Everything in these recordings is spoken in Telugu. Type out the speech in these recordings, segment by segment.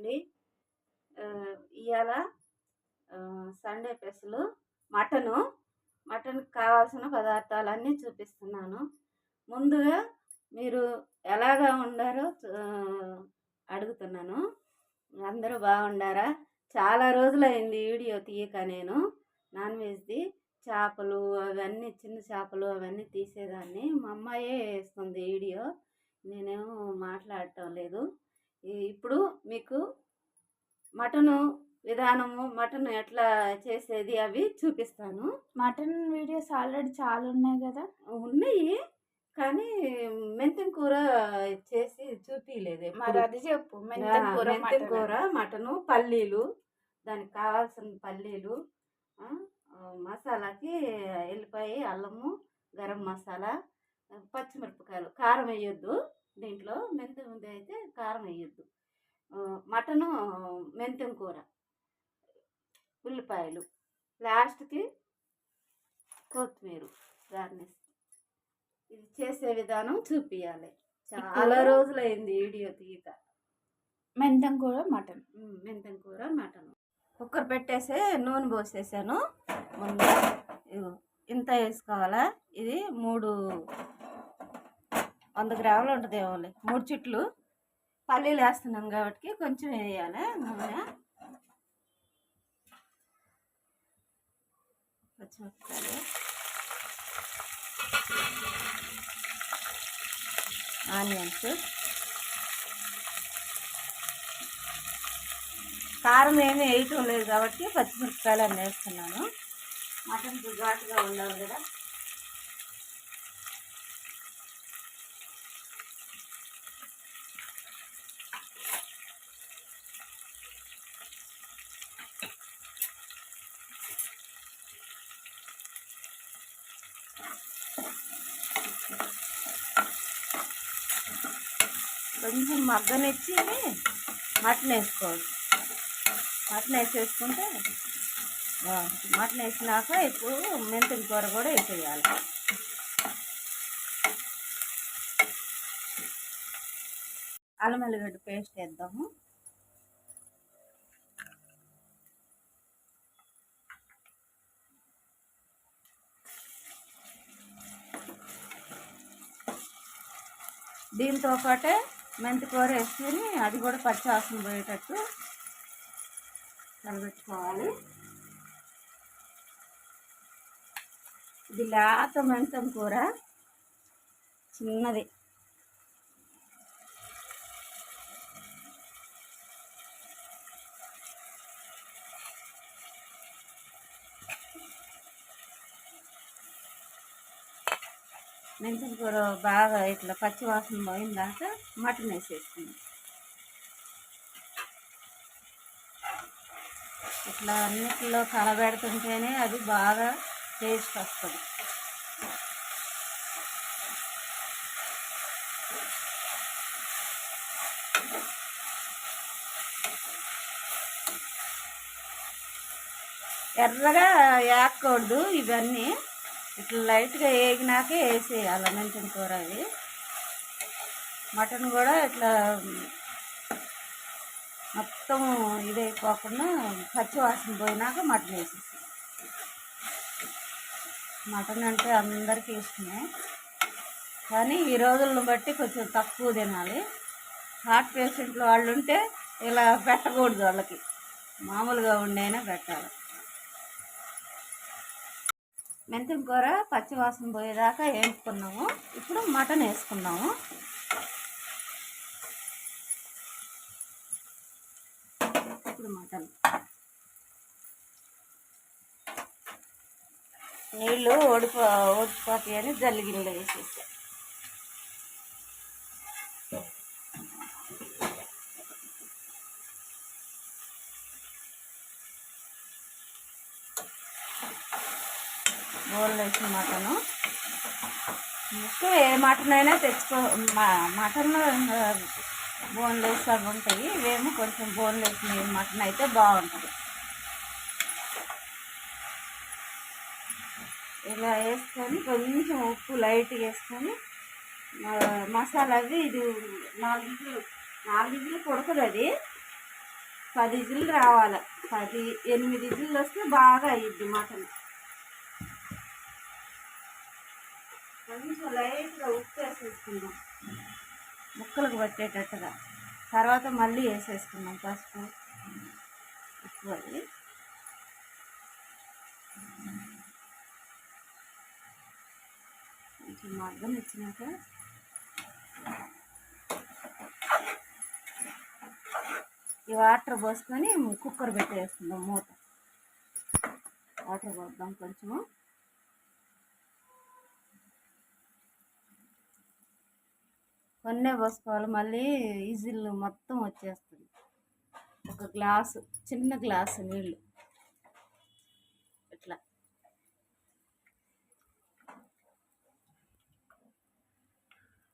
అండి. ఇవాళ సండే స్పెషల్ మటను. మటన్కి కావాల్సిన పదార్థాలన్నీ చూపిస్తున్నాను. ముందుగా మీరు ఎలాగా ఉండారో అడుగుతున్నాను. అందరూ బాగుండారా? చాలా రోజులైంది వీడియో తీయక నేను. నాన్ వెజ్ది చేపలు అవన్నీ చిన్న చేపలు అవన్నీ తీసేదాన్ని. మా అమ్మాయే వేస్తుంది వీడియో. నేనేమో మాట్లాడటం లేదు. ఇప్పుడు మీకు మటను విధానము మటన్ ఎట్లా చేసేది అవి చూపిస్తాను. మటన్ వీడియోస్ ఆల్రెడీ చాలా ఉన్నాయి కదా? ఉన్నాయి కానీ మెంతం కూర చేసి చూపించలేదు మరి అది చెప్పు మెంతం కూర మెంతం మటన్ కూర మటను పల్లీలు దానికి కావాల్సిన పల్లీలు మసాలాకి ఎల్లిపాయ అల్లము గరం మసాలా పచ్చిమిరపకాయలు కారం వేయొద్దు. దీంట్లో మెంతం అయితే కారం వేయొద్దు. మటను మెంతం కూర ఉల్లిపాయలు. లాస్ట్కి కొత్తిమీర గార్నిష్. ఇది చేసే విధానం చూపించాలి చాలా రోజులైంది వీడియో తీయక మెంతం కూర మటన్. మెంతం కూర మటన్. కుక్కర్ పెట్టేసి నూనె పోసేసాను. ముందు ఇంత వేసుకోవాలా? ఇది మూడు వంద గ్రాములు ఉంటుంది ఏమోలే మూడు చుట్లు పల్లీలు వేస్తున్నాను కాబట్టి కొంచెం వేయాలి. నూనె పచ్చిమిరపకాయలు. ఆనియన్స్. కారం ఏమీ వేయటం లేదు కాబట్టి పచ్చిమిరపకాయలు అన్నీ వేస్తున్నాను. మటన్ దుగాటుగా ఉండాలి కదా. కొంచెం మగ్గనిచ్చి మటన్ వేసుకోవాలి. మటన్ వేసేసుకుంటే మటన్ వేసినాక ఇప్పుడు మెంతుల కూర కూడా వేసేయాలి. అల్లం ఎల్లిగడ్డ పేస్ట్ వేద్దాము. దీంతో పాటే మెంతి కూర వేసుకొని అది కూడా పచ్చి వాసన పోయేటట్టు కనిపెట్టుకోవాలి ఇది లేత మెంతం కూర. చిన్నది. మెంతం కూర బాగా ఇట్లా పచ్చి వాసన పోయిందాక మటన్ వేసేసుకుంది ఇట్లా అన్నిటిలో కలబెడుతుంటేనే అది బాగా టేస్ట్ వస్తుంది. ఎర్రగా వేయకూడదు ఇవన్నీ. ఇట్లా లైట్గా వేగినాకే వేసేయాలి మంచిన కూర అది మటన్ కూడా ఇట్లా మొత్తం ఇదైపోకుండా పచ్చి వాసన పోయినాక మటన్ వేసేసి. మటన్ అంటే అందరికీ ఇష్టమే. కానీ ఈ రోజులను బట్టి కొంచెం తక్కువ తినాలి. హార్ట్ పేషెంట్లు వాళ్ళు ఉంటే ఇలా పెట్టకూడదు వాళ్ళకి. మామూలుగా ఉండైనా పెట్టాలి. మెంతం కూర పచ్చివాసన పోయేదాకా వేయించుకున్నాము. ఇప్పుడు మటన్ వేసుకున్నాము ఇప్పుడు మటన్. నీళ్ళు ఓడిపో ఓడిపోతాయని అని జల్లిగిన్నెలో బోల్ వేసిన మటను. ఏ మటన్ అయినా తెచ్చుకో మటన్ బోన్లెస్ అవి ఉంటాయి. ఇవేమో కొంచెం బోన్లెస్ మటన్ అయితే బాగుంటుంది. ఇలా వేసుకొని కొంచెం ఉప్పు లైట్గా వేసుకొని మసాలా అవి ఇది నాలుగు నాలుగు ఉడకదు అది. పది ఇజులు రావాలి. పది ఎనిమిది ఇజులు వస్తే బాగా అయ్యిద్ది మటన్. కొంచెం లైట్గా ఉప్పు వేసేసుకుందాం ముక్కలకు పట్టేటట్టుగా. తర్వాత మళ్ళీ వేసేసుకుందాం పసుపు ఉప్పు అది. కొంచెం మార్గం ఇచ్చినాక ఈ వాటర్ పోసుకొని కుక్కర్ పెట్టేసుకుందాం మూత. వాటర్ పోద్దాం కొంచెము. కొన్నే పోసుకోవాలి. మళ్ళీ ఈజిల్ మొత్తం వచ్చేస్తుంది. ఒక గ్లాసు చిన్న గ్లాసు నీళ్ళు. ఇట్లా.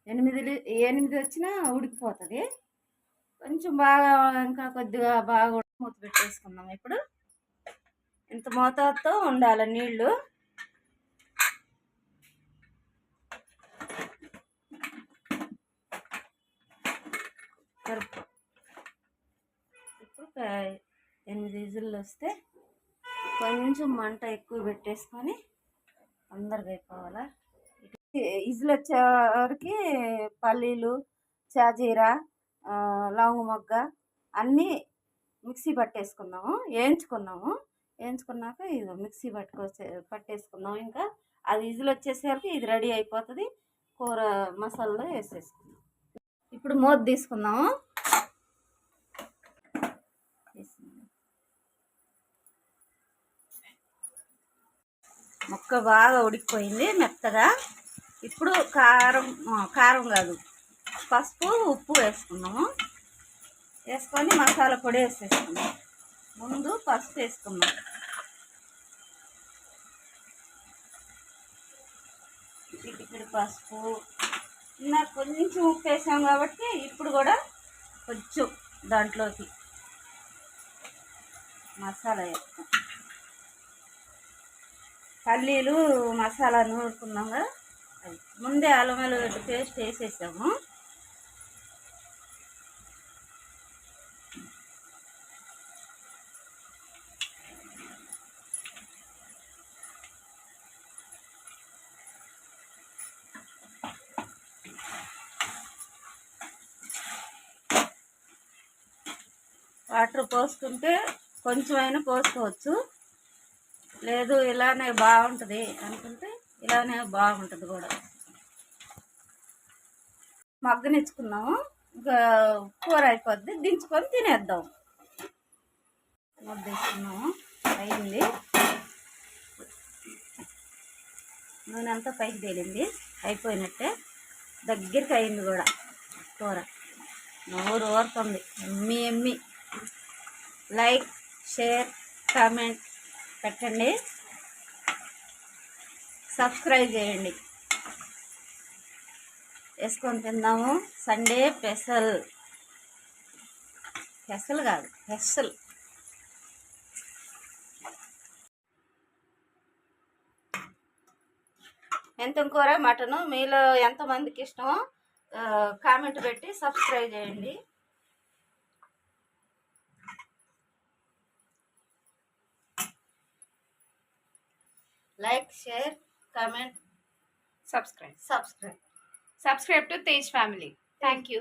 ఎనిమిది ఎనిమిది వచ్చినా ఉడికిపోతుంది. కొంచెం బాగా ఇంకా కొద్దిగా బాగా మూత పెట్టేసుకుందాం ఇప్పుడు. ఇంత మోతాదుతో ఉండాలి నీళ్ళు. సరిపో ఇప్పుడు ఎనిమిది విజిల్లు వస్తే కొంచెం మంట ఎక్కువ పెట్టేసుకొని తొందరగా అయిపోవాలా. ఇజులు వచ్చేవరకు పల్లీలు చాజీరా లవంగ మొగ్గ అన్నీ మిక్సీ పట్టేసుకున్నాము వేయించుకున్నాము. వేయించుకున్నాక ఇది మిక్సీ పట్టుకొచ్చే పట్టేసుకున్నాము ఇంకా అది ఇజులు వచ్చేసరికి ఇది రెడీ అయిపోతుంది. కూర మసాలాలో వేసేసుకున్నాం ఇప్పుడు మూత తీసుకుందాము. ముక్క బాగా ఉడికిపోయింది మెత్తగా. ఇప్పుడు కారం కారం కాదు పసుపు ఉప్పు వేసుకున్నాము వేసుకొని మసాలా పొడి వేసేసుకున్నాం ముందు పసుపు వేసుకున్నాం చిటికెడు పసుపు నాకు కొంచెం ఉప్పు వేసాం కాబట్టి ఇప్పుడు కూడా కొంచెం దాంట్లోకి మసాలా వేస్తాం. పల్లీలు మసాలా నూరుకున్నాం కదా. అది ముందే అల్లం పేస్ట్ వేసేసాము. వాటర్ పోసుకుంటే కొంచెమైనా పోసుకోవచ్చు. లేదు ఇలానే బాగుంటుంది అనుకుంటే ఇలానే బాగుంటుంది కూడా. మగ్గనిచ్చుకున్నాము. ఇంకా కూర అయిపోద్ది దించుకొని తినేద్దాం. ముద్దేసుకున్నాము అయింది. నూనె అంతా పైకి తేలింది. అయిపోయినట్టే దగ్గరికి అయింది కూడా కూర. నోరు ఓరుతుంది ఎమ్మి ఎమ్మి. లైక్ షేర్ కామెంట్ పెట్టండి. సబ్స్క్రైబ్ చేయండి. వేసుకొని తిందాము. సండే పెసల్ స్పెషల్ కాదు పెసల్ ఎంత కూర మటను మీలో ఎంతమందికి ఇష్టమో కామెంట్ పెట్టి సబ్స్క్రైబ్ చేయండి like share comment subscribe subscribe subscribe to Tej family thank you